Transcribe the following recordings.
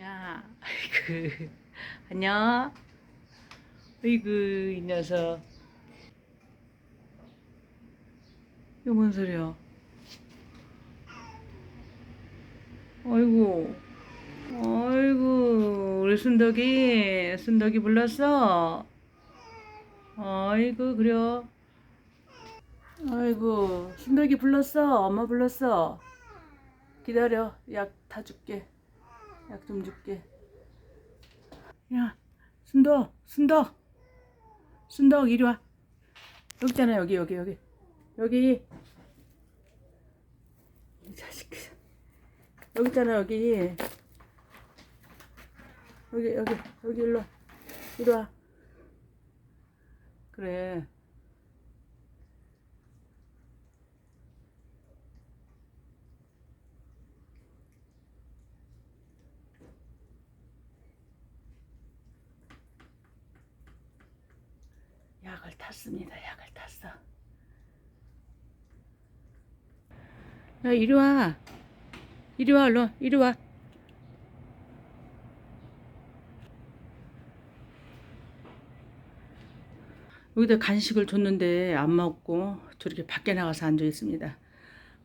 야, 아이고, 안녕. 아이고, 이 녀석. 이거 뭔 소리야? 아이고, 아이고, 우리 순덕이, 순덕이 불렀어? 아이고, 그래. 아이고, 순덕이 불렀어? 엄마 불렀어? 기다려, 약 다 줄게. 약 좀 줄게. 야, 순덕, 순덕, 순덕 이리 와. 여기 있잖아, 여기, 여기, 여기, 여기. 이 자식. 여기 있잖아, 여기. 여기, 여기, 여기 일로 와. 이리 와. 그래. 약을 탔습니다. 약을 탔어. 야, 이리 와. 이리 와, 얼른. 이리 와. 여기다 간식을 줬는데 안 먹고 저렇게 밖에 나가서 앉아 있습니다.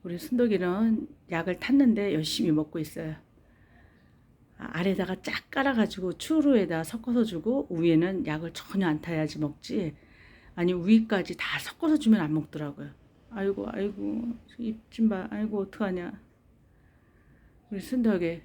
우리 순덕이는 약을 탔는데 열심히 먹고 있어요. 아, 아래다가 쫙 깔아가지고 추루에다 섞어서 주고 위에는 약을 전혀 안 타야지 먹지. 아니 위까지 다 섞어서 주면 안 먹더라고요. 아이고 아이고 입 좀 봐. 아이고 어떡하냐. 우리 순덕이